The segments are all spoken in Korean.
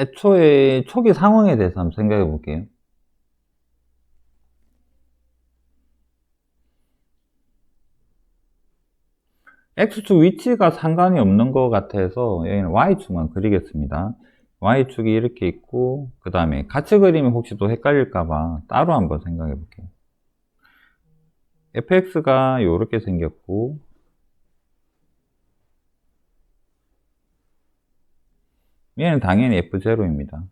애초에 초기 상황에 대해서 한번 생각해 볼게요. X축 위치가 상관이 없는 것 같아서 여기는 Y축만 그리겠습니다. Y축이 이렇게 있고 그 다음에 같이 그리면 혹시 또 헷갈릴까봐 따로 한번 생각해 볼게요. fx가 이렇게 생겼고 얘는 당연히 f0입니다.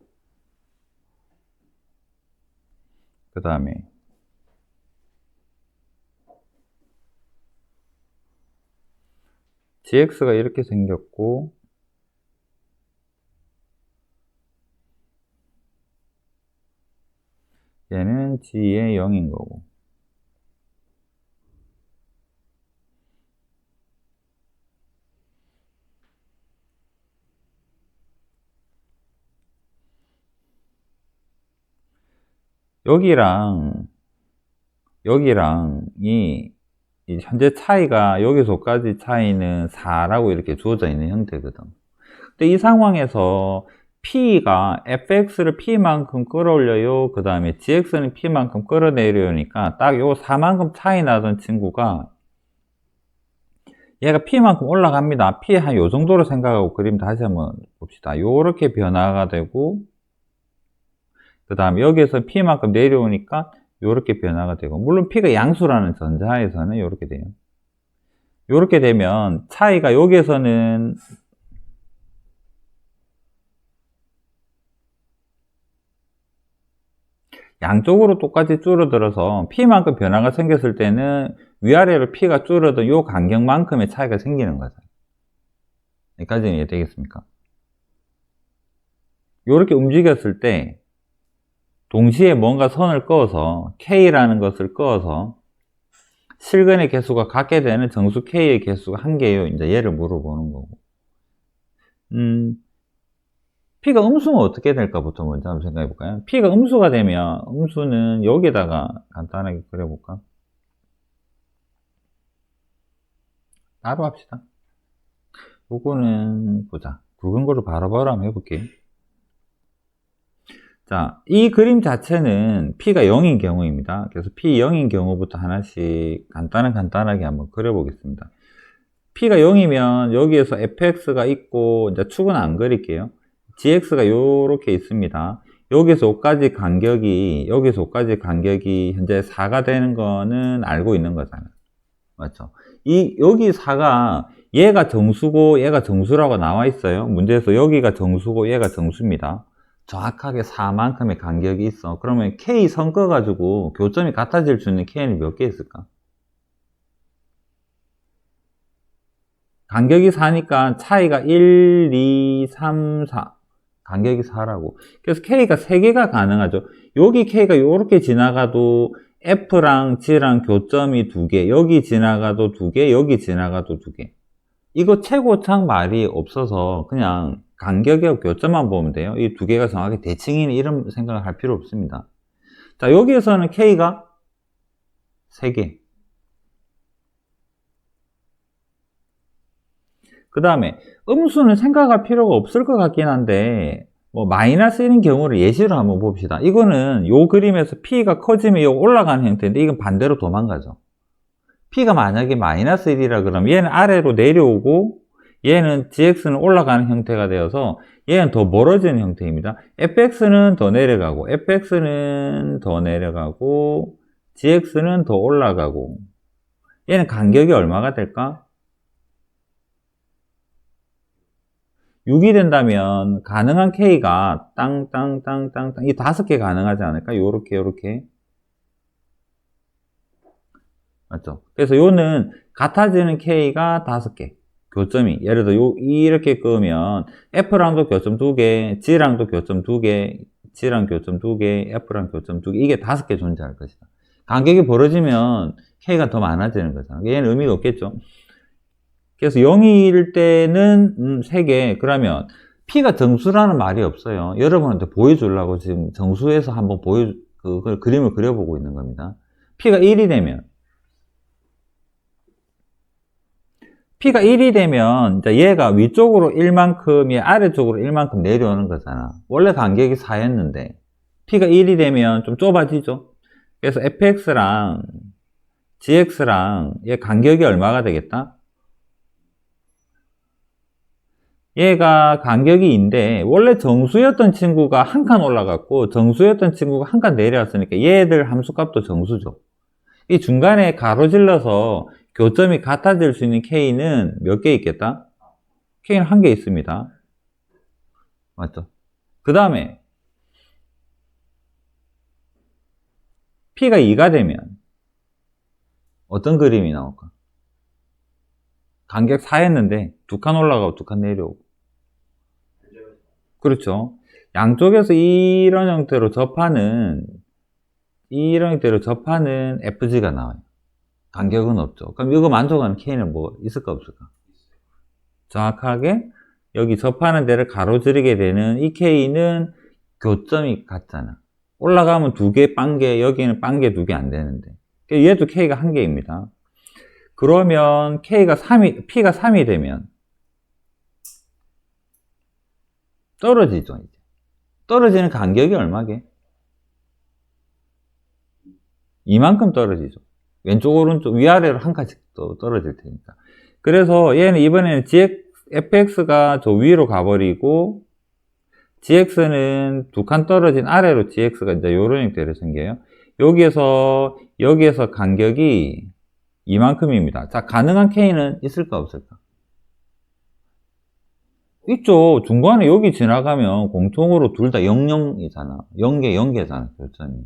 그 다음에 gx가 이렇게 생겼고 얘는 g의 0인 거고 여기랑 여기랑 이, 이 현재 차이가 여기서까지 차이는 4라고 이렇게 주어져 있는 형태거든. 근데 이 상황에서 P가 fx를 P만큼 끌어올려요. 그 다음에 gx는 P만큼 끌어내려니까 딱 요 4만큼 차이 나던 친구가 얘가 P만큼 올라갑니다. P 한 요 정도로 생각하고 그림 다시 한번 봅시다. 요렇게 변화가 되고 그 다음에 여기에서 P만큼 내려오니까 이렇게 변화가 되고 물론 P가 양수라는 전자에서는 이렇게 돼요. 이렇게 되면 차이가 여기에서는 양쪽으로 똑같이 줄어들어서 P만큼 변화가 생겼을 때는 위아래로 P가 줄어든 이 간격만큼의 차이가 생기는 거죠. 여기까지는 이해되겠습니까? 이렇게 움직였을 때 동시에 뭔가 선을 그어서 K라는 것을 그어서 실근의 개수가 같게 되는 정수 K의 개수가 한 개예요. 이제 얘를 물어보는 거고. 음, P가 음수면 어떻게 될까 부터 먼저 한번 생각해 볼까요? P가 음수가 되면 음수는 여기다가 간단하게 그려볼까? 따로 합시다. 요거는 보자. 굵은 거를 바로바로 한번 해볼게요. 자, 이 그림 자체는 P가 0인 경우입니다. 그래서 P 0인 경우부터 하나씩 간단한 간단하게 한번 그려보겠습니다. P가 0이면 여기에서 fx가 있고, 이제 축은 안 그릴게요. gx가 이렇게 있습니다. 여기서 5까지 간격이, 여기서 5까지 간격이 현재 4가 되는 거는 알고 있는 거잖아요. 맞죠? 이, 여기 4가 얘가 정수고 얘가 정수라고 나와 있어요. 문제에서 여기가 정수고 얘가 정수입니다. 정확하게 4만큼의 간격이 있어. 그러면 K 섞어 가지고 교점이 같아질 수 있는 K는 몇 개 있을까? 간격이 4니까 차이가 1, 2, 3, 4. 간격이 4라고. 그래서 K가 3개가 가능하죠. 여기 K가 이렇게 지나가도 F랑 G랑 교점이 2개, 여기 지나가도 2개, 여기 지나가도 2개. 이거 최고창 말이 없어서 그냥 간격의 교점만 보면 돼요. 이 두 개가 정확히 대칭이니 이런 생각을 할 필요 없습니다. 자, 여기에서는 K가 3개. 그 다음에 음수는 생각할 필요가 없을 것 같긴 한데 뭐 마이너스 1인 경우를 예시로 한번 봅시다. 이거는 요 그림에서 P가 커지면 요 올라가는 형태인데 이건 반대로 도망가죠. P가 만약에 마이너스 1이라 그러면 얘는 아래로 내려오고 얘는 gx는 올라가는 형태가 되어서 얘는 더 멀어지는 형태입니다. fx는 더 내려가고 fx는 더 내려가고 gx는 더 올라가고 얘는 간격이 얼마가 될까? 6이 된다면 가능한 k가 땅땅땅땅땅 이 다섯 개 가능하지 않을까? 요렇게 요렇게 맞죠? 그래서 요는 같아지는 k가 다섯 개 교점이 예를 들어 요 이렇게 끄면 F랑도 교점 2개, G랑도 교점 2개, G랑 교점 2개, F랑 교점 2개 이게 다섯 개 존재할 것이다. 간격이 벌어지면 K가 더 많아지는 거잖아. 얘는 의미가 없겠죠. 그래서 0일 때는 음, 3개 그러면 P가 정수라는 말이 없어요. 여러분한테 보여주려고 지금 정수에서 한번 보여 그 그림을 그려보고 있는 겁니다. P가 1이 되면 P가 1이 되면 얘가 위쪽으로 1만큼, 얘 아래쪽으로 1만큼 내려오는 거잖아. 원래 간격이 4였는데 P가 1이 되면 좀 좁아지죠. 그래서 fx랑 gx랑 얘 간격이 얼마가 되겠다? 얘가 간격이 인데 원래 정수였던 친구가 한 칸 올라갔고 정수였던 친구가 한 칸 내려왔으니까 얘들 함수값도 정수죠. 이 중간에 가로질러서 교점이 같아질 수 있는 K는 몇 개 있겠다? K는 한 개 있습니다. 맞죠? 그 다음에 P가 2가 되면 어떤 그림이 나올까? 간격 4였는데 두 칸 올라가고 두 칸 내려오고 그렇죠. 양쪽에서 이런 형태로 접하는 이런 형태로 접하는 FG가 나와요. 간격은 없죠. 그럼 이거 만족하는 K는 뭐 있을까 없을까? 정확하게 여기 접하는 데를 가로지르게 되는 이 K는 교점이 같잖아. 올라가면 두 개, 빵 개, 여기는 빵 개 두 개 안 되는데. 얘도 K가 한 개입니다. 그러면 K가 3이, P가 3이 되면 떨어지죠, 이제. 떨어지는 간격이 얼마게? 이만큼 떨어지죠. 왼쪽, 오른쪽, 위아래로 한 칸씩 또 떨어질 테니까. 그래서 얘는 이번에는 GX, fx가 저 위로 가버리고, gx는 두 칸 떨어진 아래로 gx가 이제 요런 형태로 생겨요. 여기에서, 여기에서 간격이 이만큼입니다. 자, 가능한 k는 있을까, 없을까? 있죠. 중간에 여기 지나가면 공통으로 둘 다 00이잖아. 0개, 0개잖아, 교점이.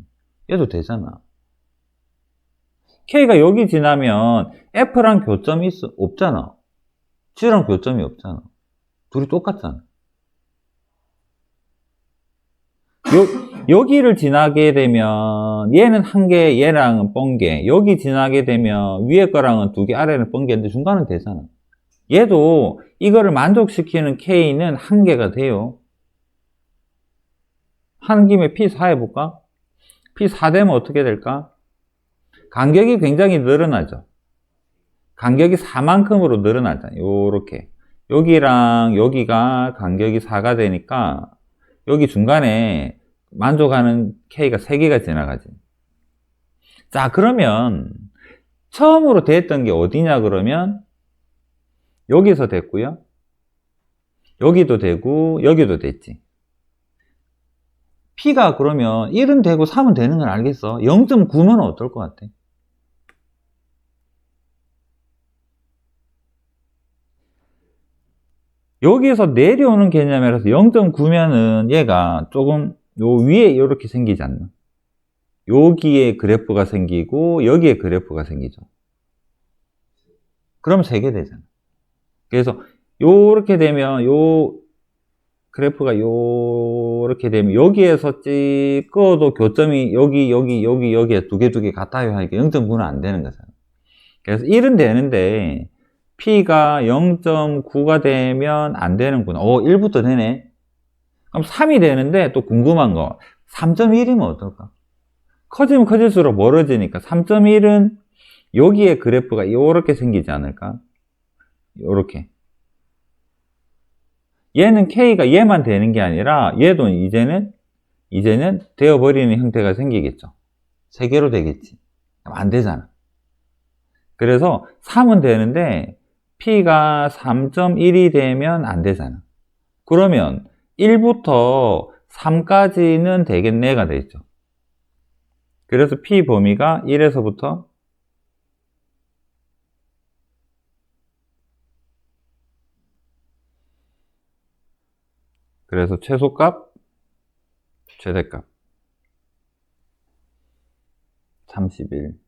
얘도 되잖아. K가 여기 지나면 F랑 교점이 있어, 없잖아. G랑 교점이 없잖아. 둘이 똑같잖아. 요, 여기를 지나게 되면 얘는 한 개, 얘랑은 뻥개. 여기 지나게 되면 위에 거랑은 두 개, 아래는 뻥개인데 중간은 되잖아. 얘도 이거를 만족시키는 K는 한 개가 돼요. 한 김에 P4 해볼까? P4 되면 어떻게 될까? 간격이 굉장히 늘어나죠. 간격이 4만큼으로 늘어나잖아요. 요렇게. 여기랑 여기가 간격이 4가 되니까 여기 중간에 만족하는 K가 3개가 지나가지. 자, 그러면 처음으로 됐던 게 어디냐 그러면 여기서 됐고요. 여기도 되고 여기도 됐지. P가 그러면 1은 되고 3은 되는 건 알겠어. 0.9면 어떨 것 같아? 여기에서 내려오는 개념이라서 0.9면은 얘가 조금 요 위에 이렇게 생기지 않나? 여기에 그래프가 생기고 여기에 그래프가 생기죠. 그럼 3개 되잖아. 그래서 요렇게 되면 요 그래프가 요렇게 되면 여기에서 찍어도 교점이 여기 여기 여기 여기에 두 개 두 개 같아요 하니까 0.9는 안 되는 거잖아. 그래서 1은 되는데 P가 0.9가 되면 안 되는구나. 어, 1부터 되네. 그럼 3이 되는데 또 궁금한 거. 3.1이면 어떨까? 커지면 커질수록 멀어지니까 3.1은 여기에 그래프가 이렇게 생기지 않을까? 요렇게. 얘는 K가 얘만 되는 게 아니라 얘도 이제는 이제는 되어버리는 형태가 생기겠죠. 세 개로 되겠지. 안 되잖아. 그래서 3은 되는데 P가 3.1이 되면 안 되잖아. 그러면 1부터 3까지는 되겠네가 되죠. 그래서 P 범위가 1에서부터 그래서 최소값, 최대값 31